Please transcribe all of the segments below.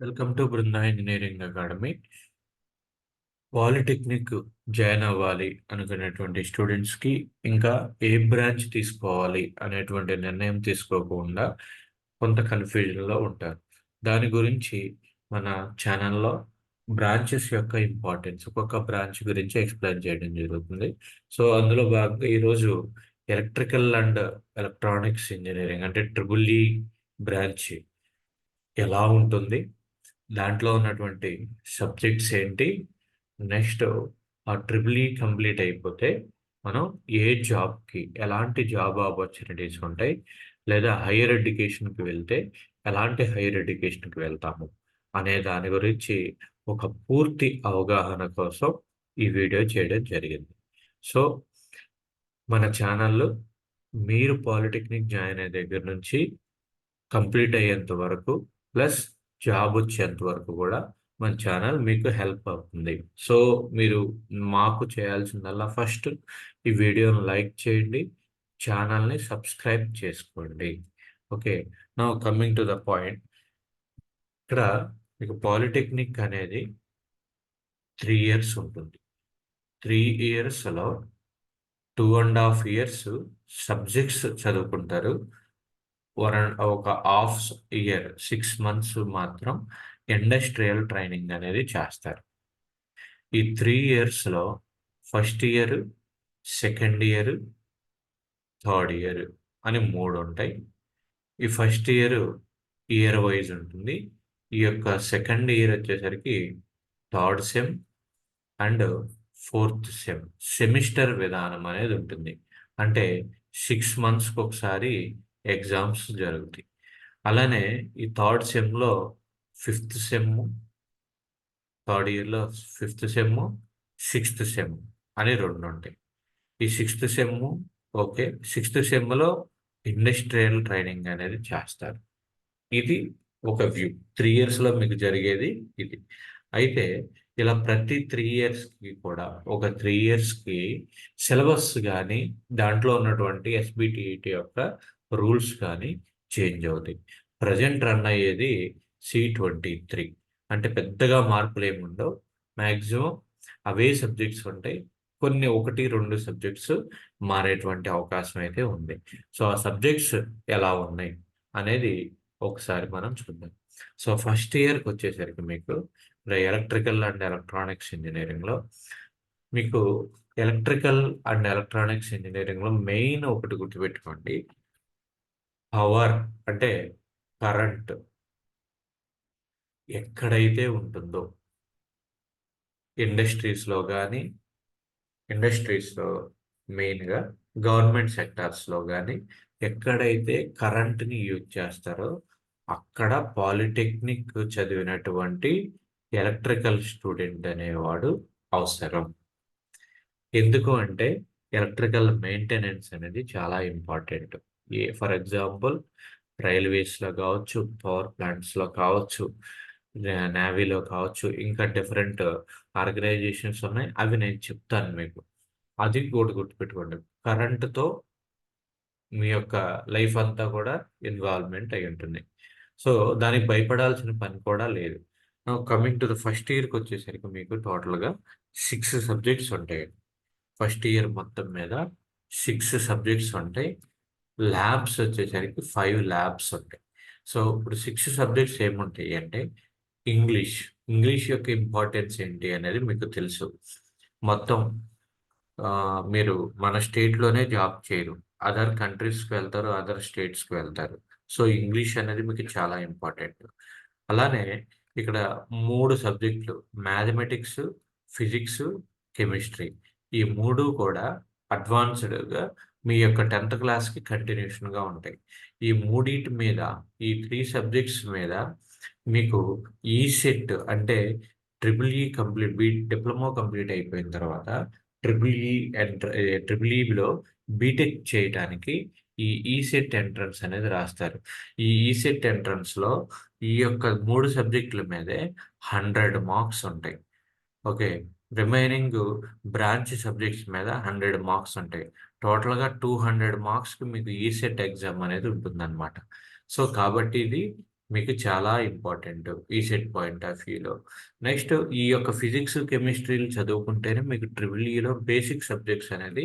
Welcome to Brinda engineering academy polytechnic join అవ్వాలి అనుకునేటువంటి స్టూడెంట్స్కి ఇంకా ఏ బ్రాంచ్ తీసుకోవాలి అనేటువంటి నిర్ణయం తీసుకోకుండా కొంత కన్ఫ్యూజన్లో ఉంటారు. దాని గురించి మన ఛానల్లో బ్రాంచెస్ యొక్క ఇంపార్టెన్స్ ఒక్కొక్క బ్రాంచ్ గురించి ఎక్స్ప్లెయిన్ చేయడం జరుగుతుంది. సో అందులో భాగంగా ఈరోజు ఎలక్ట్రికల్ అండ్ ఎలక్ట్రానిక్స్ ఇంజనీరింగ్ అంటే ట్రిబుల్ ఈ బ్రాంచ్ ఎలా ఉంటుంది? దాంట్లో ఉన్నటువంటి సబ్జెక్ట్స్ ఏంటి? నెక్స్ట్ ఆ ట్రిపుల్ ఈ కంప్లీట్ అయిపోతే మనం ఏ జాబ్కి ఎలాంటి జాబ్ ఆపర్చునిటీస్ ఉంటాయి? లేదా హైయర్ ఎడ్యుకేషన్కి వెళ్తే ఎలాంటి హైయర్ ఎడ్యుకేషన్కి వెళ్తాము? అనే దాని గురించి ఒక పూర్తి అవగాహన కోసం ఈ వీడియో చేయడం జరిగింది. సో మన ఛానల్లో మీరు పాలిటెక్నిక్ జాయిన్ అయ్యే దగ్గర నుంచి కంప్లీట్ అయ్యేంత వరకు ప్లస్ జాబ్ వచ్చేంత వరకు కూడా మన ఛానల్ మీకు హెల్ప్ అవుతుంది. సో మీరు మాకు చేయాల్సిందల్లా ఫస్ట్ ఈ వీడియోను లైక్ చేయండి ఛానల్ని సబ్స్క్రైబ్ చేసుకోండి. ఓకే నా కమింగ్ టు ద పాయింట్. ఇక్కడ మీకు పాలిటెక్నిక్ అనేది త్రీ ఇయర్స్ ఉంటుంది. త్రీ ఇయర్స్లో two and half years subjects చదువుకుంటారు. వన్ ఒక హాఫ్ ఇయర్ సిక్స్ మంత్స్ మాత్రం ఇండస్ట్రియల్ ట్రైనింగ్ అనేది చేస్తారు. ఈ త్రీ ఇయర్స్లో first year second year third year అని మూడు ఉంటాయి. ఈ ఫస్ట్ ఇయర్ ఇయర్ వైజ్ ఉంటుంది. ఈ యొక్క సెకండ్ ఇయర్ వచ్చేసరికి third sem and fourth sem semester విధానం అనేది ఉంటుంది. అంటే సిక్స్ మంత్స్కి ఒకసారి ఎగ్జామ్స్ జరుగుతాయి. అలానే ఈ థర్డ్ సెమ్లో ఫిఫ్త్ సెమ్ థర్డ్ ఇయర్లో ఫిఫ్త్ సెమ్ సిక్స్త్ సెమ్ అని రెండు ఉంటాయి ఈ సిక్స్త్ సెమ్ ఓకే సిక్స్త్ సెమ్లో ఇండస్ట్రియల్ ట్రైనింగ్ అనేది చేస్తారు. ఇది ఒక వ్యూ. త్రీ ఇయర్స్లో మీకు జరిగేది ఇది. అయితే ఇలా ప్రతి త్రీ ఇయర్స్కి కూడా ఒక త్రీ ఇయర్స్కి సిలబస్ కానీ దాంట్లో ఉన్నటువంటి ఎస్బిటిఈటి యొక్క రూల్స్ కానీ చేంజ్ అవుతాయి. ప్రజెంట్ రన్ అయ్యేది సి ట్వంటీ త్రీ. అంటే పెద్దగా మార్పులు ఏమి ఉండవు. మ్యాక్సిమం అవే సబ్జెక్ట్స్ ఉంటాయి. కొన్ని ఒకటి రెండు సబ్జెక్ట్స్ మారేటువంటి అవకాశం అయితే ఉంది. సో ఆ సబ్జెక్ట్స్ ఎలా ఉన్నాయి అనేది ఒకసారి మనం చూద్దాం. సో ఫస్ట్ ఇయర్కి వచ్చేసరికి మీకు ఎలక్ట్రికల్ అండ్ ఎలక్ట్రానిక్స్ ఇంజనీరింగ్లో మీకు ఎలక్ట్రికల్ అండ్ ఎలక్ట్రానిక్స్ ఇంజనీరింగ్లో మెయిన్ ఒకటి గుర్తుపెట్టుకోండి. పవర్ అంటే కరెంట్ ఎక్కడైతే ఉంటుందో ఇండస్ట్రీస్లో కానీ ఇండస్ట్రీస్లో మెయిన్గా గవర్నమెంట్ సెక్టార్స్లో కానీ ఎక్కడైతే కరెంట్ని యూజ్ చేస్తారో అక్కడ పాలిటెక్నిక్ చదివినటువంటి ఎలక్ట్రికల్ స్టూడెంట్ అనేవాడు అవసరం. ఎందుకు అంటే ఎలక్ట్రికల్ మెయింటెనెన్స్ అనేది చాలా ఇంపార్టెంట్. ఏ ఫర్ ఎగ్జాంపుల్ రైల్వేస్లో కావచ్చు పవర్ ప్లాంట్స్లో కావచ్చు నేవీలో కావచ్చు ఇంకా డిఫరెంట్ ఆర్గనైజేషన్స్ ఉన్నాయి. అవి నేను చెప్తాను మీకు. అది కూడా గుర్తుపెట్టుకోండి. కరెంటుతో మీ యొక్క లైఫ్ అంతా కూడా ఇన్వాల్వ్మెంట్ అయి ఉంటుంది. సో దానికి భయపడాల్సిన పని కూడా లేదు. కమింగ్ టు ద ఫస్ట్ ఇయర్కి వచ్చేసరికి మీకు టోటల్గా సిక్స్ సబ్జెక్ట్స్ ఉంటాయి. ఫస్ట్ ఇయర్ మొత్తం మీద సిక్స్ సబ్జెక్ట్స్ ఉంటాయి. ల్యాబ్స్ వచ్చేసరికి ఫైవ్ ల్యాబ్స్ ఉంటాయి. సో ఇప్పుడు సిక్స్ సబ్జెక్ట్స్ ఏముంటాయి అంటే ఇంగ్లీష్. ఇంగ్లీష్ యొక్క ఇంపార్టెన్స్ ఏంటి అనేది మీకు తెలుసు. మొత్తం మీరు మన స్టేట్లోనే జాబ్ చేయరు. అదర్ కంట్రీస్కి వెళ్తారు అదర్ స్టేట్స్కి వెళ్తారు. సో ఇంగ్లీష్ అనేది మీకు చాలా ఇంపార్టెంట్. అలానే ఇక్కడ మూడు సబ్జెక్టులు మ్యాథమెటిక్స్ ఫిజిక్స్ కెమిస్ట్రీ. ఈ మూడు కూడా అడ్వాన్స్డ్గా మీ యొక్క టెన్త్ క్లాస్కి కంటిన్యూషన్గా ఉంటాయి. ఈ మూడింటి మీద ఈ త్రీ సబ్జెక్ట్స్ మీద మీకు ఈ సెట్ అంటే triple E complete be diploma complete అయిపోయిన తర్వాత ట్రిపుల్ ఈ ఎంట్ర ట్రిపుల్ ఈలో బీటెక్ చేయటానికి ఈ ఈసెట్ ఎంట్రన్స్ అనేది రాస్తారు. ఈ ఈసెట్ ఎంట్రన్స్లో ఈ యొక్క మూడు సబ్జెక్టుల మీదే హండ్రెడ్ మార్క్స్ ఉంటాయి. ఓకే. రిమైనింగ్ బ్రాంచ్ సబ్జెక్ట్స్ మీద హండ్రెడ్ మార్క్స్ ఉంటాయి. టోటల్గా టూ హండ్రెడ్ మార్క్స్కి మీకు ఈసెట్ ఎగ్జామ్ అనేది ఉంటుందన్నమాట. సో కాబట్టి ఇది మీకు చాలా ఇంపార్టెంట్ ఈ సెట్ పాయింట్ ఆఫ్ వ్యూలో. నెక్స్ట్ ఈ యొక్క ఫిజిక్స్ కెమిస్ట్రీలు చదువుకుంటేనే మీకు ట్రిపుల్ ఈలో బేసిక్ సబ్జెక్ట్స్ అనేది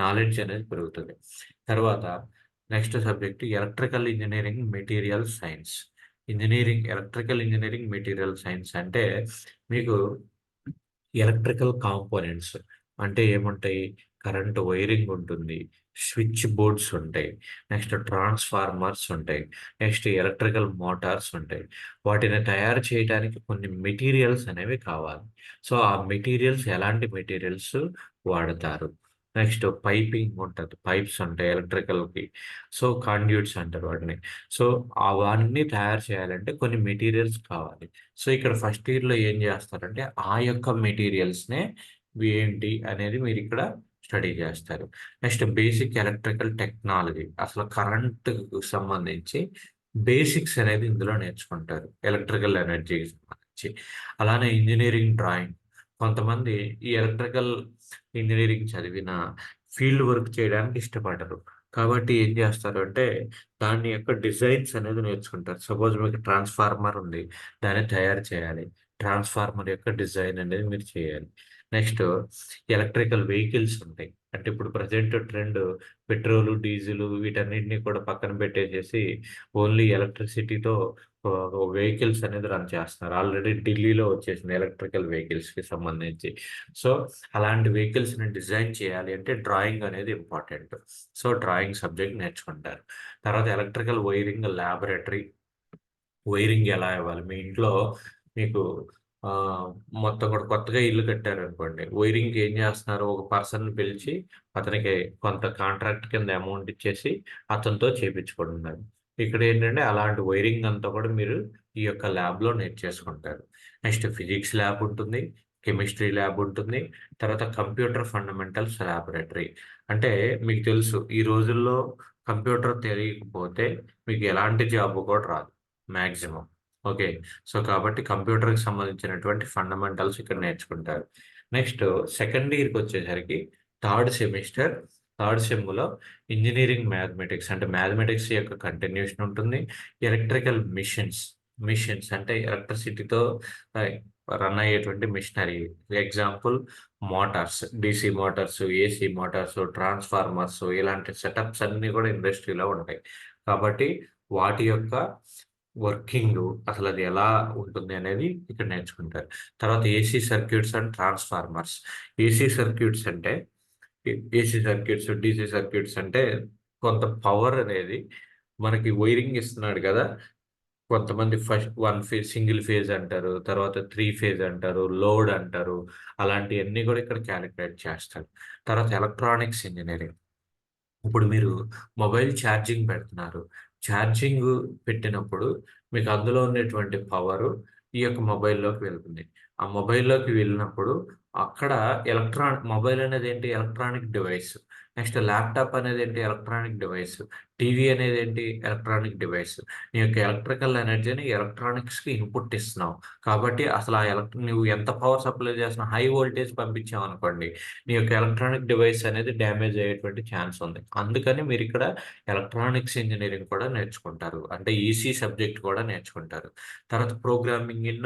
నాలెడ్జ్ అనేది పెరుగుతుంది. తర్వాత next subject electrical engineering material science. Engineering electrical engineering material science అంటే మీకు ఎలక్ట్రికల్ కాంపోనెంట్స్ అంటే ఏముంటాయి? కరెంట్ వైరింగ్ ఉంటుంది స్విచ్ బోర్డ్స్ ఉంటాయి నెక్స్ట్ ట్రాన్స్ఫార్మర్స్ ఉంటాయి నెక్స్ట్ ఎలక్ట్రికల్ మోటార్స్ ఉంటాయి. వాటిని తయారు చేయడానికి కొన్ని మెటీరియల్స్ అనేవి కావాలి. సో ఆ మెటీరియల్స్ ఎలాంటి మెటీరియల్స్ వాడతారు? నెక్స్ట్ పైపింగ్ ఉంటుంది పైప్స్ ఉంటాయి ఎలక్ట్రికల్కి. సో కాండ్యూట్స్ అంటారు వాటిని. సో అవన్నీ తయారు చేయాలంటే కొన్ని మెటీరియల్స్ కావాలి. సో ఇక్కడ ఫస్ట్ ఇయర్లో ఏం చేస్తారంటే ఆ యొక్క మెటీరియల్స్నే ఏంటి అనేది మీరు ఇక్కడ స్టడీ చేస్తారు. Next basic electrical technology. అసలు కరెంటుకు సంబంధించి బేసిక్స్ అనేది ఇందులో నేర్చుకుంటారు. ఎలక్ట్రికల్ ఎనర్జీకి సంబంధించి. అలానే ఇంజనీరింగ్ డ్రాయింగ్. కొంతమంది ఈ ఎలక్ట్రికల్ ఇంజనీరింగ్ చదివిన ఫీల్డ్ వర్క్ చేయడానికి ఇష్టపడరు. కాబట్టి ఏం చేస్తారు అంటే దాని యొక్క డిజైన్స్ అనేది నేర్చుకుంటారు. సపోజ్ మీకు ట్రాన్స్ఫార్మర్ ఉంది. దాన్ని తయారు చేయాలి. ట్రాన్స్ఫార్మర్ యొక్క డిజైన్ అనేది మీరు చేయాలి. నెక్స్ట్ ఎలక్ట్రికల్ వెహికల్స్ ఉంటాయి. అంటే ఇప్పుడు ప్రజెంట్ ట్రెండ్ పెట్రోల్ డీజిల్ వీటన్నిటిని కూడా పక్కన పెట్టేసేసి ఓన్లీ ఎలక్ట్రిసిటీతో వెహికల్స్ అనేది రన్ చేస్తున్నారు. ఆల్రెడీ ఢిల్లీలో వచ్చేసింది ఎలక్ట్రికల్ వెహికల్స్కి సంబంధించి. సో అలాంటి వెహికల్స్ని డిజైన్ చేయాలి అంటే డ్రాయింగ్ అనేది ఇంపార్టెంట్. సో డ్రాయింగ్ సబ్జెక్ట్ నేర్చుకుంటారు. తర్వాత ఎలక్ట్రికల్ వైరింగ్ ల్యాబొరేటరీ వైరింగ్ ఎలా ఇవ్వాలి? మీ ఇంట్లో మీకు మొత్తం కూడా కొత్తగా ఇల్లు కట్టారనుకోండి. వైరింగ్కి ఏం చేస్తున్నారు? ఒక పర్సన్ పిలిచి అతనికి కొంత కాంట్రాక్ట్ కింద అమౌంట్ ఇచ్చేసి అతనితో చేయించుకుంటున్నారు ఇక్కడ ఏంటంటే అలాంటి వైరింగ్ అంతా కూడా మీరు ఈ యొక్క ల్యాబ్లో నేర్చేసుకుంటారు నెక్స్ట్ ఫిజిక్స్ ల్యాబ్ ఉంటుంది కెమిస్ట్రీ ల్యాబ్ ఉంటుంది తర్వాత కంప్యూటర్ ఫండమెంటల్స్ ల్యాబొరేటరీ. అంటే మీకు తెలుసు ఈ రోజుల్లో కంప్యూటర్ తెలియకపోతే మీకు ఎలాంటి జాబ్ కూడా రాదు మ్యాక్సిమం ఓకే. సో కాబట్టి కంప్యూటర్కి సంబంధించినటువంటి ఫండమెంటల్స్ ఇక్కడ నేర్చుకుంటారు. నెక్స్ట్ సెకండ్ ఇయర్కి వచ్చేసరికి థర్డ్ సెమిస్టర్. థర్డ్ సెమ్లో ఇంజనీరింగ్ మ్యాథమెటిక్స్ అంటే మ్యాథమెటిక్స్ యొక్క కంటిన్యూషన్ ఉంటుంది. ఎలక్ట్రికల్ మిషన్స్ మిషన్స్ అంటే ఎలక్ట్రిసిటీతో రన్ అయ్యేటువంటి machinery. Example motors DC motors AC motors transformers ఇలాంటి సెటప్స్ అన్నీ కూడా ఇండస్ట్రీలో ఉంటాయి. కాబట్టి వాటి యొక్క వర్కింగ్ అసలు అది ఎలా ఉంటుంది అనేది ఇక్కడ నేర్చుకుంటారు. తర్వాత AC circuits and transformers. AC circuits అంటే ఏసీ సర్క్యూట్స్ డీసీ సర్క్యూట్స్ అంటే కొంత పవర్ అనేది మనకి వైరింగ్ ఇస్తున్నాడు కదా. కొంతమంది first one phase single phase అంటారు తర్వాత త్రీ ఫేజ్ అంటారు లోడ్ అంటారు అలాంటివన్నీ కూడా ఇక్కడ క్యాలిక్యులేట్ చేస్తారు. తర్వాత ఎలక్ట్రానిక్స్ ఇంజనీరింగ్. ఇప్పుడు మీరు మొబైల్ ఛార్జింగ్ పెడుతున్నారు. ఛార్జింగ్ పెట్టినప్పుడు మీకు అందులో ఉన్నటువంటి పవరు ఈ యొక్క మొబైల్లోకి వెళ్తుంది. ఆ మొబైల్లోకి వెళ్ళినప్పుడు అక్కడ ఎలక్ట్రాన్ మొబైల్ అనేది ఏంటి? Electronic device. నెక్స్ట్ ల్యాప్టాప్ అనేది ఏంటి ఎలక్ట్రానిక్ డివైస్. టీవీ అనేది ఏంటి ఎలక్ట్రానిక్ డివైస్. నీ యొక్క ఎలక్ట్రికల్ ఎనర్జీని ఎలక్ట్రానిక్స్కి ఇన్పుట్ ఇస్తున్నావు. కాబట్టి అసలు ఆ ఎలక్ట్ నువ్వు ఎంత పవర్ సప్లై చేస్తున్నావు హై వోల్టేజ్ పంపించావు అనుకోండి నీ యొక్క ఎలక్ట్రానిక్ డివైస్ అనేది డ్యామేజ్ అయ్యేటువంటి ఛాన్స్ ఉంది. అందుకని మీరు ఇక్కడ ఎలక్ట్రానిక్స్ ఇంజనీరింగ్ కూడా నేర్చుకుంటారు. అంటే ఈసీ సబ్జెక్ట్ కూడా నేర్చుకుంటారు. తర్వాత ప్రోగ్రామింగ్ ఇన్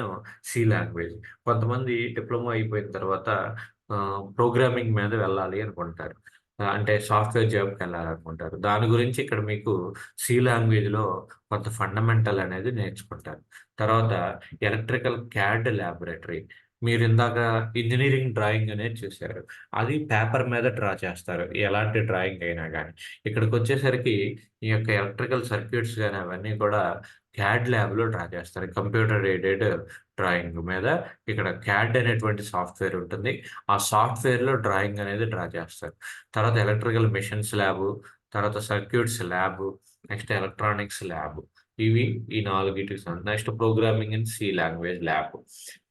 సి లాంగ్వేజ్. కొంతమంది డిప్లొమా అయిపోయిన తర్వాత ప్రోగ్రామింగ్ మీద వెళ్ళాలి అనుకుంటారు. అంటే సాఫ్ట్వేర్ జాబ్కి వెళ్ళాలనుకుంటారు దాని గురించి ఇక్కడ మీకు సి లాంగ్వేజ్లో కొంత ఫండమెంటల్ అనేది నేర్చుకుంటారు. తర్వాత ఎలక్ట్రికల్ క్యాడ్ ల్యాబొరేటరీ. మీరు ఇందాక ఇంజనీరింగ్ డ్రాయింగ్ అనేది చూశారు. అది పేపర్ మీద డ్రా చేస్తారు. ఎలాంటి డ్రాయింగ్ అయినా కానీ ఇక్కడికి వచ్చేసరికి ఈ యొక్క ఎలక్ట్రికల్ సర్క్యూట్స్ కానీ అవన్నీ కూడా క్యాడ్ ల్యాబ్లో డ్రా చేస్తారు. కంప్యూటర్ ఎయిడెడ్ డ్రాయింగ్ మీద ఇక్కడ క్యాడ్ అనేటువంటి సాఫ్ట్వేర్ ఉంటుంది. ఆ సాఫ్ట్వేర్లో డ్రాయింగ్ అనేది డ్రా చేస్తారు. తర్వాత ఎలక్ట్రికల్ మిషన్స్ ల్యాబ్ తర్వాత circuits lab next electronics lab. ఇవి ఈ నాలుగిటికి next programming in C language lab.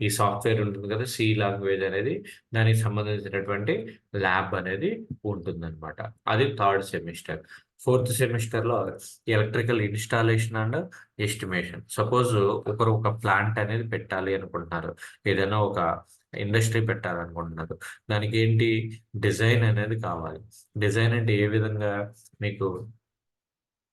ఈ సాఫ్ట్వేర్ ఉంటుంది కదా సి లాంగ్వేజ్ అనేది దానికి సంబంధించినటువంటి ల్యాబ్ అనేది ఉంటుందన్నమాట. అది థర్డ్ సెమిస్టర్. ఫోర్త్ సెమిస్టర్లో electrical installation and estimation. Suppose ఒకరు ఒక ప్లాంట్ అనేది పెట్టాలి అనుకుంటున్నారు. ఏదైనా ఒక ఇండస్ట్రీ పెట్టాలనుకుంటున్నారు. దానికి ఏంటి? డిజైన్ అనేది కావాలి. డిజైన్ అంటే ఏ విధంగా? మీకు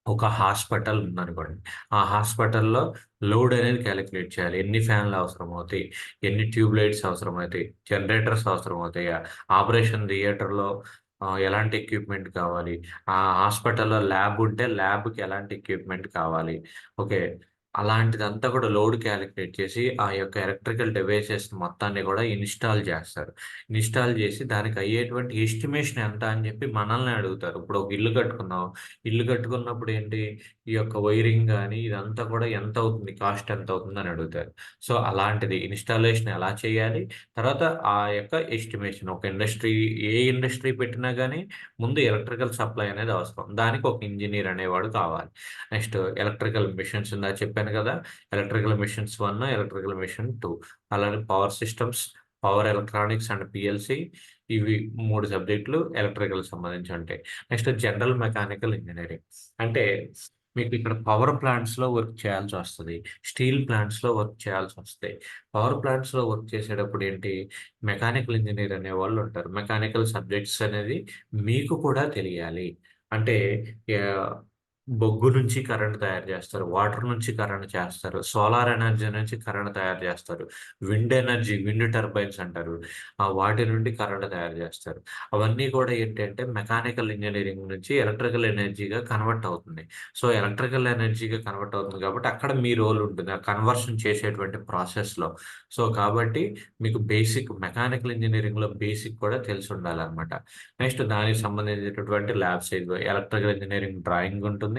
ఒక హాస్పిటల్ ఉందనుకోండి. ఆ హాస్పిటల్లో లోడ్ అనేది క్యాలిక్యులేట్ చేయాలి. ఎన్ని ఫ్యాన్లు అవసరం అవుతాయి ఎన్ని ట్యూబ్ లైట్స్ అవసరం అవుతాయి జనరేటర్స్ అవసరం అవుతాయా ఆపరేషన్ థియేటర్లో ఎలాంటి ఎక్విప్మెంట్ కావాలి? ఆ హాస్పిటల్లో ల్యాబ్ ఉంటే ల్యాబ్కి ఎలాంటి ఎక్విప్మెంట్ కావాలి? ఓకే. అలాంటిదంతా కూడా లోడ్ క్యాలిక్యులేట్ చేసి ఆ యొక్క ఎలక్ట్రికల్ డివైసెస్ మొత్తాన్ని కూడా ఇన్స్టాల్ చేస్తారు. ఇన్స్టాల్ చేసి దానికి అయ్యేటువంటి ఎస్టిమేషన్ ఎంత అని చెప్పి మనల్ని అడుగుతారు. ఇప్పుడు ఒక ఇల్లు కట్టుకున్నాం ఇల్లు కట్టుకున్నప్పుడు ఏంటి? ఈ యొక్క వైరింగ్ కానీ ఇదంతా కూడా ఎంత అవుతుంది? కాస్ట్ ఎంత అవుతుంది? అని అడుగుతారు. సో అలాంటిది ఇన్స్టాలేషన్ ఎలా చేయాలి? తర్వాత ఆ యొక్క ఎస్టిమేషన్ ఒక ఇండస్ట్రీ ఏ ఇండస్ట్రీ పెట్టినా కానీ ముందు ఎలక్ట్రికల్ సప్లై అనేది అవసరం. దానికి ఒక ఇంజనీర్ అనేవాడు కావాలి. నెక్స్ట్ ఎలక్ట్రికల్ మిషన్స్ ఉందా చెప్పాను కదా? Electrical machines one electrical machine two. అలానే power systems power electronics and PLC. ఇవి మూడు సబ్జెక్టులు ఎలక్ట్రికల్ సంబంధించి ఉంటాయి. Next general mechanical engineering. అంటే మీకు ఇక్కడ పవర్ ప్లాంట్స్లో వర్క్ చేయాల్సి వస్తుంది స్టీల్ ప్లాంట్స్లో వర్క్ చేయాల్సి వస్తాయి పవర్ ప్లాంట్స్లో వర్క్ చేసేటప్పుడు ఏంటి? మెకానికల్ ఇంజనీర్ అనే వాళ్ళు ఉంటారు. మెకానికల్ సబ్జెక్ట్స్ అనేది మీకు కూడా తెలియాలి. అంటే బొగ్గు నుంచి కరెంట్ తయారు చేస్తారు వాటర్ నుంచి కరెంట్ చేస్తారు సోలార్ ఎనర్జీ నుంచి కరెంట్ తయారు చేస్తారు విండ్ ఎనర్జీ విండ్ టర్బైన్స్ అంటారు ఆ వాటి నుండి కరెంట్ తయారు చేస్తారు. అవన్నీ కూడా ఏంటంటే మెకానికల్ ఇంజనీరింగ్ నుంచి ఎలక్ట్రికల్ ఎనర్జీగా కన్వర్ట్ అవుతుంది. సో ఎలక్ట్రికల్ ఎనర్జీగా కన్వర్ట్ అవుతుంది కాబట్టి అక్కడ మీ రోల్ ఉంటుంది ఆ కన్వర్షన్ చేసేటువంటి ప్రాసెస్లో. సో కాబట్టి మీకు బేసిక్ మెకానికల్ ఇంజనీరింగ్లో బేసిక్ కూడా తెలిసి ఉండాలన్నమాట. నెక్స్ట్ దానికి సంబంధించినటువంటి lab size electrical engineering drawing ఉంటుంది.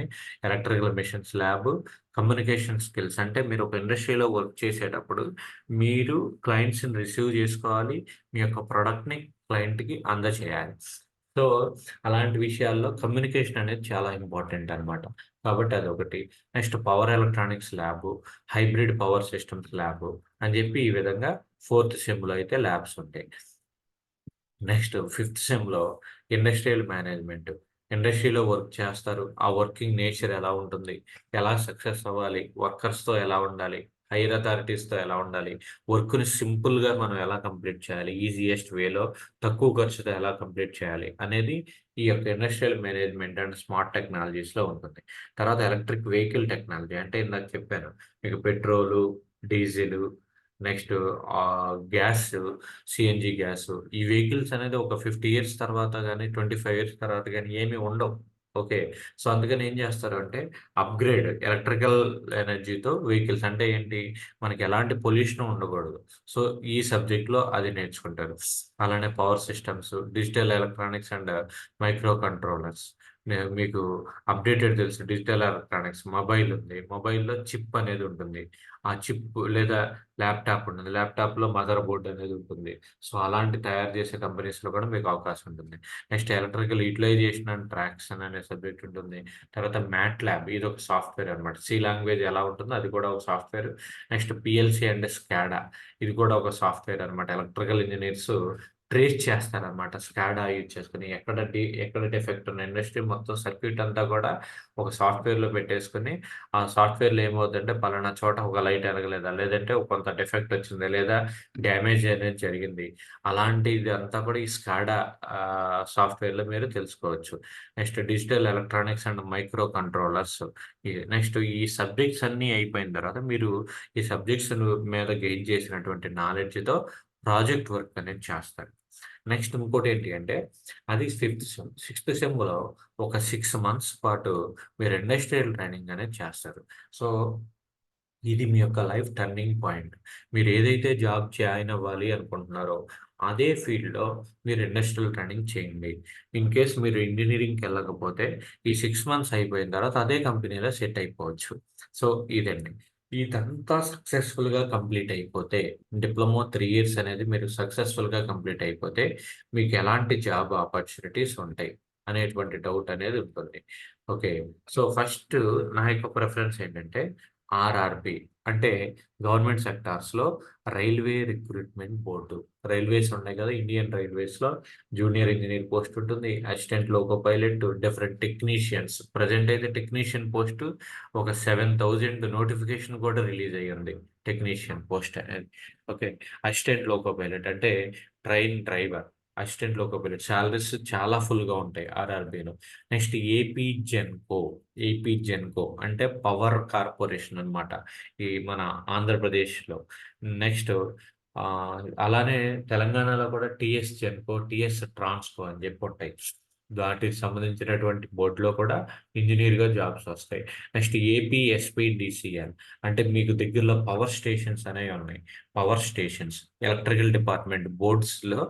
Electrical machines lab communication skills. అంటే మీరు ఒక ఇండస్ట్రీలో వర్క్ చేసేటప్పుడు మీరు క్లయింట్స్ని రిసీవ్ చేసుకోవాలి మీ యొక్క ప్రోడక్ట్ని క్లయింట్కి అందచేయాలి సో అలాంటి విషయాల్లో కమ్యూనికేషన్ అనేది చాలా ఇంపార్టెంట్ అన్నమాట. కాబట్టి అదొకటి. Next power electronics lab hybrid power systems lab అని చెప్పి ఈ విధంగా ఫోర్త్ సెమ్లో అయితే ల్యాబ్స్ ఉంటాయి. నెక్స్ట్ ఫిఫ్త్ సెమ్లో ఇండస్ట్రియల్ మేనేజ్మెంట్. ఇండస్ట్రీలో వర్క్ చేస్తారు. ఆ వర్కింగ్ నేచర్ ఎలా ఉంటుంది? ఎలా సక్సెస్ అవ్వాలి? వర్కర్స్తో ఎలా ఉండాలి? హైయర్ అథారిటీస్తో ఎలా ఉండాలి? వర్క్ని సింపుల్గా మనం ఎలా కంప్లీట్ చేయాలి? ఈజియెస్ట్ వేలో తక్కువ ఖర్చుతో ఎలా కంప్లీట్ చేయాలి? అనేది ఈ యొక్క ఇండస్ట్రియల్ మేనేజ్మెంట్ అండ్ స్మార్ట్ టెక్నాలజీస్లో ఉంటుంది. తర్వాత ఎలక్ట్రిక్ వెహికల్ టెక్నాలజీ అంటే ఇందాక చెప్పాను. మీకు petrol diesel next gas CNG gas. ఈ వెహికల్స్ అనేది ఒక ఫిఫ్టీ ఇయర్స్ తర్వాత కానీ ట్వంటీ ఫైవ్ ఇయర్స్ తర్వాత కానీ ఏమీ ఉండవు. ఓకే. సో అందుకని ఏం చేస్తారు అంటే అప్గ్రేడ్ ఎలక్ట్రికల్ ఎనర్జీతో వెహికల్స్ అంటే ఏంటి? మనకి ఎలాంటి పొల్యూషన్ ఉండకూడదు. సో ఈ సబ్జెక్ట్లో అది నేర్చుకుంటారు. అలానే power systems digital electronics and micro controllers మీకు అప్డేటెడ్ తెలుసు. డిజిటల్ ఎలక్ట్రానిక్స్ మొబైల్ ఉంది. మొబైల్లో చిప్ అనేది ఉంటుంది. ఆ చిప్ లేదా ల్యాప్టాప్ ఉంటుంది. ల్యాప్టాప్లో మదర్ బోర్డ్ అనేది ఉంటుంది. సో అలాంటి తయారు చేసే కంపెనీస్లో కూడా మీకు అవకాశం ఉంటుంది. Next electrical utilization and traction అనే సబ్జెక్ట్ ఉంటుంది. తర్వాత మ్యాట్ ల్యాబ్ ఇది ఒక సాఫ్ట్వేర్ అనమాట సి లాంగ్వేజ్ ఎలా ఉంటుందో అది కూడా ఒక software. Next PLC and SCADA ఇది కూడా ఒక సాఫ్ట్వేర్ అనమాట ఎలక్ట్రికల్ ఇంజనీర్స్ ట్రేస్ చేస్తారనమాట స్కాడా యూజ్ చేసుకుని ఎక్కడ డి ఎక్కడ డిఫెక్ట్ ఉన్న ఇండస్ట్రీ మొత్తం సర్క్యూట్ అంతా కూడా ఒక సాఫ్ట్వేర్లో పెట్టేసుకుని ఆ సాఫ్ట్వేర్లో ఏమవుతుందంటే పలానా చోట ఒక లైట్ ఎరగలేదా? లేదంటే కొంత డిఫెక్ట్ వచ్చింది? లేదా డ్యామేజ్ అనేది జరిగింది? అలాంటిది అంతా కూడా ఈ స్కాడా సాఫ్ట్వేర్లో మీరు తెలుసుకోవచ్చు. Next digital electronics and micro controllers next ఈ సబ్జెక్ట్స్ అన్నీ అయిపోయిన తర్వాత మీరు ఈ సబ్జెక్ట్స్ మీద గెయిన్ చేసినటువంటి నాలెడ్జ్తో ప్రాజెక్ట్ వర్క్ అనేది చేస్తారు నెక్స్ట్ ఇంకోటి ఏంటి అంటే అది ఫిఫ్త్ సెమ్ సిక్స్త్ సెమ్లో ఒక సిక్స్ మంత్స్ పాటు మీరు ఇండస్ట్రియల్ ట్రైనింగ్ అనేది చేస్తారు. సో ఇది మీ యొక్క లైఫ్ టర్నింగ్ పాయింట్. మీరు ఏదైతే జాబ్ జాయిన్ అవ్వాలి అనుకుంటున్నారో అదే ఫీల్డ్లో మీరు ఇండస్ట్రియల్ ట్రైనింగ్ చేయండి. ఇన్ కేస్ మీరు ఇంజనీరింగ్కి వెళ్ళకపోతే ఈ సిక్స్ మంత్స్ అయిపోయిన తర్వాత అదే కంపెనీలో సెట్ అయిపోవచ్చు. సో ఇదండి. ఇదంతా సక్సెస్ఫుల్గా కంప్లీట్ అయిపోతే డిప్లొమా త్రీ ఇయర్స్ అనేది మీరు సక్సెస్ఫుల్గా కంప్లీట్ అయిపోతే మీకు ఎలాంటి జాబ్ ఆపర్చునిటీస్ ఉంటాయి అనేటువంటి డౌట్ అనేది ఉంటుంది. ఓకే. సో ఫస్ట్ నా యొక్క ప్రిఫరెన్స్ ఏంటంటే ఆర్ఆర్బి అంటే గవర్నమెంట్ సెక్టార్స్లో రైల్వే రిక్రూట్మెంట్ బోర్డు. రైల్వేస్ ఉన్నాయి కదా ఇండియన్ రైల్వేస్లో జూనియర్ ఇంజనీర్ పోస్ట్ ఉంటుంది assistant loco pilot different technicians. Present అయితే టెక్నీషియన్ పోస్ట్ ఒక సెవెన్ థౌజండ్ నోటిఫికేషన్ కూడా రిలీజ్ అయ్యింది టెక్నీషియన్ పోస్ట్ అనేది. ఓకే అసిస్టెంట్ లోకో పైలట్ అంటే train driver. Assistant loco pilot salaries చాలా ఫుల్గా ఉంటాయి ఆర్ఆర్బీలో. Next AP Genco AP Genco అంటే పవర్ కార్పొరేషన్ అన్నమాట ఈ మన ఆంధ్రప్రదేశ్లో. నెక్స్ట్ అలానే తెలంగాణలో కూడా టిఎస్ జెన్కో టిఎస్ ట్రాన్స్కో అని చెప్పి ఉంటాయి. వాటికి సంబంధించినటువంటి బోర్డులో కూడా ఇంజనీర్గా జాబ్స్ వస్తాయి. నెక్స్ట్ ఏపీ ఎస్పీడిసిఎల్ అంటే మీకు దగ్గరలో పవర్ స్టేషన్స్ అనేవి ఉన్నాయి. పవర్ స్టేషన్స్ ఎలక్ట్రికల్ డిపార్ట్మెంట్ బోర్డ్స్లో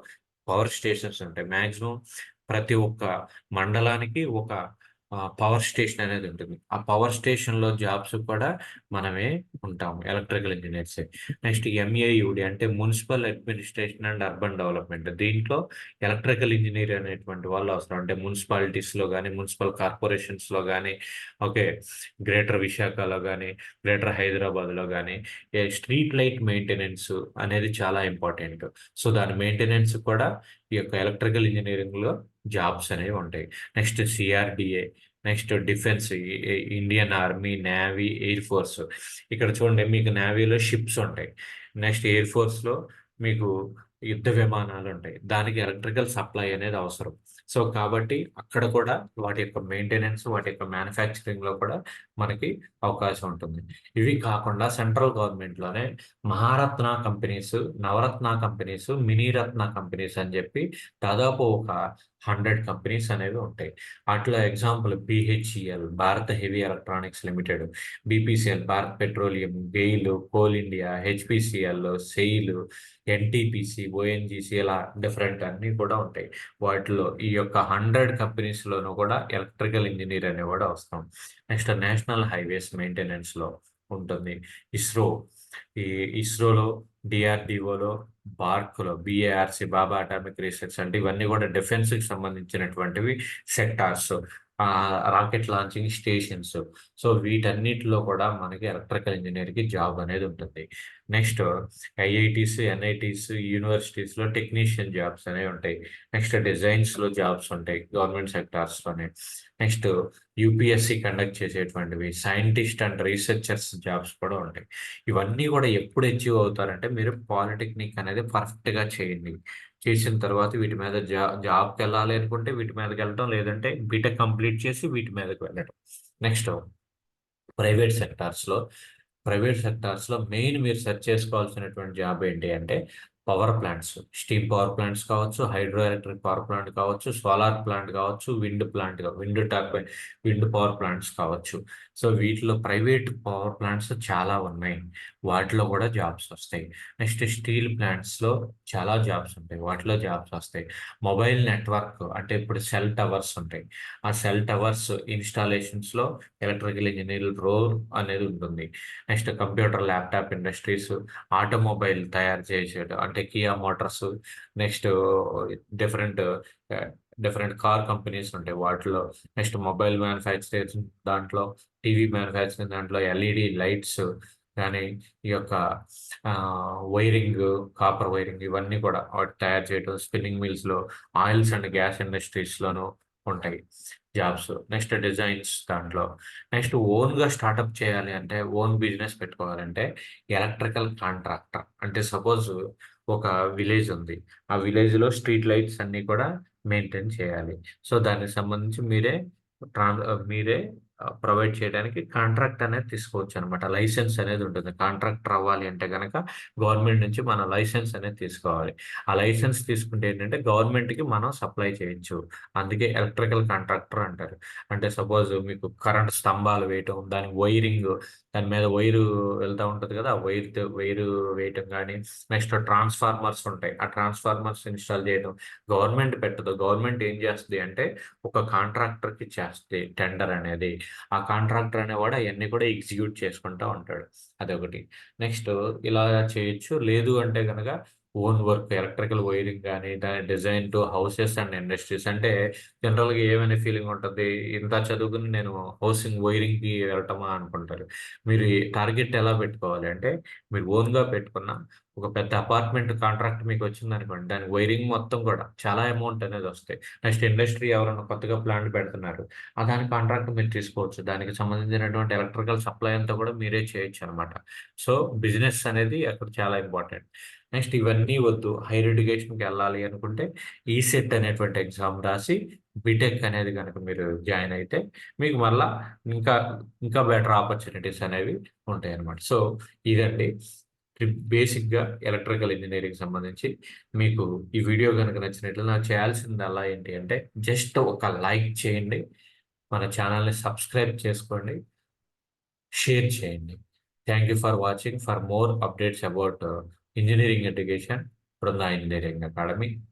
పవర్ స్టేషన్స్ ఉంటాయి. మ్యాక్సిమం ప్రతి ఒక్క మండలానికి ఒక పవర్ స్టేషన్ అనేది ఉంటుంది. ఆ పవర్ స్టేషన్లో జాబ్స్ కూడా మనమే ఉంటాము ఎలక్ట్రికల్ ఇంజనీర్స్. నెక్స్ట్ ఎంఏయుడి అంటే municipal administration and urban development. దీంట్లో ఎలక్ట్రికల్ ఇంజనీర్ అనేటువంటి వాళ్ళు అవసరం. అంటే మున్సిపాలిటీస్లో కానీ మున్సిపల్ కార్పొరేషన్స్లో కానీ ఓకే గ్రేటర్ విశాఖలో కానీ గ్రేటర్ హైదరాబాద్లో కానీ స్ట్రీట్ లైట్ మెయింటెనెన్స్ అనేది చాలా ఇంపార్టెంట్. సో దాని మెయింటెనెన్స్ కూడా ఈ యొక్క ఎలక్ట్రికల్ ఇంజనీరింగ్లో జాబ్స్ అనేవి ఉంటాయి. Next CRDA next defence Indian army navy air force. ఇక్కడ చూడండి మీకు నేవీలో షిప్స్ ఉంటాయి. నెక్స్ట్ ఎయిర్ ఫోర్స్లో మీకు యుద్ధ విమానాలు ఉంటాయి. దానికి ఎలక్ట్రికల్ సప్లై అనేది అవసరం. సో కాబట్టి అక్కడ కూడా వాటి యొక్క మెయింటెనెన్స్ వాటి యొక్క మ్యానుఫ్యాక్చరింగ్లో కూడా మనకి అవకాశం ఉంటుంది. ఇవి కాకుండా central గవర్నమెంట్లోనే Maharatna companies Navratna companies Miniratna companies అని చెప్పి దాదాపు ఒక హండ్రెడ్ కంపెనీస్ అనేవి ఉంటాయి. అట్లా example BHEL Bharat heavy electronics limited BPCL Bharat petroleum GAIL coal India HPCL SAIL NTPC ONGC ఇలా డిఫరెంట్ అన్నీ కూడా ఉంటాయి. వాటిలో ఈ యొక్క హండ్రెడ్ కంపెనీస్లోనూ కూడా ఎలక్ట్రికల్ ఇంజనీర్ అనేవాడు వస్తాం. నెక్స్ట్ నేషనల్ హైవేస్ మెయింటెనెన్స్లో ఉంటుంది. ఇస్రో ఈ ఇస్రోలో డిఆర్డిఓలో బార్క్లో బిఏఆర్సి బాబా అటామిక్ రీసెర్చ్ అంటే ఇవన్నీ కూడా డిఫెన్స్కి సంబంధించినటువంటివి sectors rocket launching stations. So వీటన్నిటిలో కూడా మనకి ఎలక్ట్రికల్ ఇంజనీర్కి జాబ్ అనేది ఉంటుంది. నెక్స్ట్ ఐఐటీస్ ఎన్ఐటీస్ యూనివర్సిటీస్లో టెక్నీషియన్ జాబ్స్ అనేవి ఉంటాయి. నెక్స్ట్ డిజైన్స్లో జాబ్స్ ఉంటాయి గవర్నమెంట్ సెక్టార్స్లోనే. నెక్స్ట్ యూపీఎస్సి కండక్ట్ చేసేటువంటివి సైంటిస్ట్ అండ్ రీసెర్చర్స్ జాబ్స్ కూడా ఉంటాయి. ఇవన్నీ కూడా ఎప్పుడు అచీవ్ అవుతారంటే మీరు పాలిటెక్నిక్ అనేది పర్ఫెక్ట్గా చేయండి. చేసిన తర్వాత వీటి మీద జా జాబ్కి వెళ్ళాలి అనుకుంటే వీటి మీదకి వెళ్ళటం లేదంటే బీటెక్ కంప్లీట్ చేసి వీటి మీదకి వెళ్ళటం. నెక్స్ట్ ప్రైవేట్ సెక్టార్స్లో ప్రైవేట్ సెక్టార్స్లో మెయిన్ మీరు సెర్చ్ చేసుకోవాల్సినటువంటి జాబ్ ఏంటి అంటే power plants. Steam power plants కావచ్చు హైడ్రో ఎలక్ట్రిక్ పవర్ ప్లాంట్ కావచ్చు సోలార్ ప్లాంట్ కావచ్చు wind plant wind turbine wind power plants కావచ్చు. సో వీటిలో ప్రైవేట్ పవర్ ప్లాంట్స్ చాలా ఉన్నాయి. వాటిలో కూడా జాబ్స్ వస్తాయి. నెక్స్ట్ స్టీల్ ప్లాంట్స్లో చాలా జాబ్స్ ఉంటాయి. వాటిలో జాబ్స్ వస్తాయి. మొబైల్ నెట్వర్క్ అంటే ఇప్పుడు సెల్ టవర్స్ ఉంటాయి. ఆ సెల్ టవర్స్ ఇన్స్టాలేషన్స్లో ఎలక్ట్రికల్ ఇంజనీర్ రోల్ అనేది ఉంటుంది. Next computer laptop industries automobile తయారు చేసేట అంటే Kia motors next different different car companies ఉంటాయి వాటిలో నెక్స్ట్ మొబైల్ మ్యానుఫ్యాక్చరింగ్ దాంట్లో టీవీ మ్యానుఫ్యాక్చరింగ్ దాంట్లో ఎల్ఈడి లైట్స్ కానీ ఈ యొక్క వైరింగ్ కాపర్ వైరింగ్ ఇవన్నీ కూడా వాటి తయారు చేయడం స్పిన్నింగ్ మిల్స్లో ఆయిల్స్ అండ్ గ్యాస్ ఇండస్ట్రీస్లోనూ ఉంటాయి జాబ్స్ నెక్స్ట్ డిజైన్స్ దాంట్లో. నెక్స్ట్ ఓన్గా స్టార్టప్ చేయాలి అంటే ఓన్ బిజినెస్ పెట్టుకోవాలంటే ఎలక్ట్రికల్ కాంట్రాక్టర్ అంటే సపోజ్ ఒక విలేజ్ ఉంది. ఆ విలేజ్లో స్ట్రీట్ లైట్స్ అన్నీ కూడా మెయింటైన్ చేయాలి. సో దానికి సంబంధించి మీరే ట్రాన్ మీరే ప్రొవైడ్ చేయడానికి కాంట్రాక్ట్ అనేది తీసుకోవచ్చు అనమాట లైసెన్స్ అనేది ఉంటుంది. కాంట్రాక్ట్ అవ్వాలి అంటే కనుక గవర్నమెంట్ నుంచి మన లైసెన్స్ అనేది తీసుకోవాలి. ఆ లైసెన్స్ తీసుకుంటే ఏంటంటే గవర్నమెంట్కి మనం సప్లై చేయొచ్చు. అందుకే ఎలక్ట్రికల్ కాంట్రాక్టర్ అంటారు. అంటే సపోజ్ మీకు కరెంట్ స్తంభాలు వేయటం దాని వైరింగ్ దాని మీద వైరు వెళ్తూ ఉంటుంది కదా ఆ వైర్ వైరు వేయటం కానీ నెక్స్ట్ ట్రాన్స్ఫార్మర్స్ ఉంటాయి. ఆ ట్రాన్స్ఫార్మర్స్ ఇన్స్టాల్ చేయడం గవర్నమెంట్ పెట్టదు. గవర్నమెంట్ ఏం చేస్తుంది అంటే ఒక కాంట్రాక్టర్కి చేస్తుంది టెండర్ అనేది. ఆ కాంట్రాక్టర్ అనేవాడు అవన్నీ కూడా ఎగ్జిక్యూట్ చేసుకుంటూ ఉంటాడు. అదొకటి. నెక్స్ట్ ఇలా చేయొచ్చు. లేదు అంటే కనుక ఓన్ వర్క్ ఎలక్ట్రికల్ వైరింగ్ కానీ దాని design to houses and industries. అంటే జనరల్గా ఏమైనా ఫీలింగ్ ఉంటుంది? ఇంత చదువుకుని నేను హౌసింగ్ వైరింగ్కి వెళ్ళటమా అనుకుంటారు. మీరు టార్గెట్ ఎలా పెట్టుకోవాలి? అంటే మీరు ఓన్గా పెట్టుకున్న ఒక పెద్ద అపార్ట్మెంట్ కాంట్రాక్ట్ మీకు వచ్చిందనుకోండి దాని వైరింగ్ మొత్తం కూడా చాలా అమౌంట్ అనేది వస్తాయి. నెక్స్ట్ ఇండస్ట్రీ ఎవరైనా కొత్తగా ప్లాంట్ పెడుతున్నారు ఆ దాని కాంట్రాక్ట్ మీరు తీసుకోవచ్చు. దానికి సంబంధించినటువంటి ఎలక్ట్రికల్ సప్లై అంతా కూడా మీరే చేయొచ్చు అనమాట సో బిజినెస్ అనేది అక్కడ చాలా ఇంపార్టెంట్. నెక్స్ట్ ఇవన్నీ వద్దు హైయర్ ఎడ్యుకేషన్కి వెళ్ళాలి అనుకుంటే ఈసెట్ అనేటువంటి ఎగ్జామ్ రాసి బీటెక్ అనేది కనుక మీరు జాయిన్ అయితే మీకు మళ్ళా ఇంకా ఇంకా బెటర్ ఆపర్చునిటీస్ అనేవి ఉంటాయి అనమాట సో ఇదండి. బేసిక్గా ఎలక్ట్రికల్ ఇంజనీరింగ్ సంబంధించి మీకు ఈ వీడియో కనుక నచ్చినట్లు నాకు చేయాల్సింది అలా ఏంటి అంటే జస్ట్ ఒక లైక్ చేయండి. మన ఛానల్ని సబ్స్క్రైబ్ చేసుకోండి. షేర్ చేయండి. Thank you for watching for more updates about engineering education Brinda engineering academy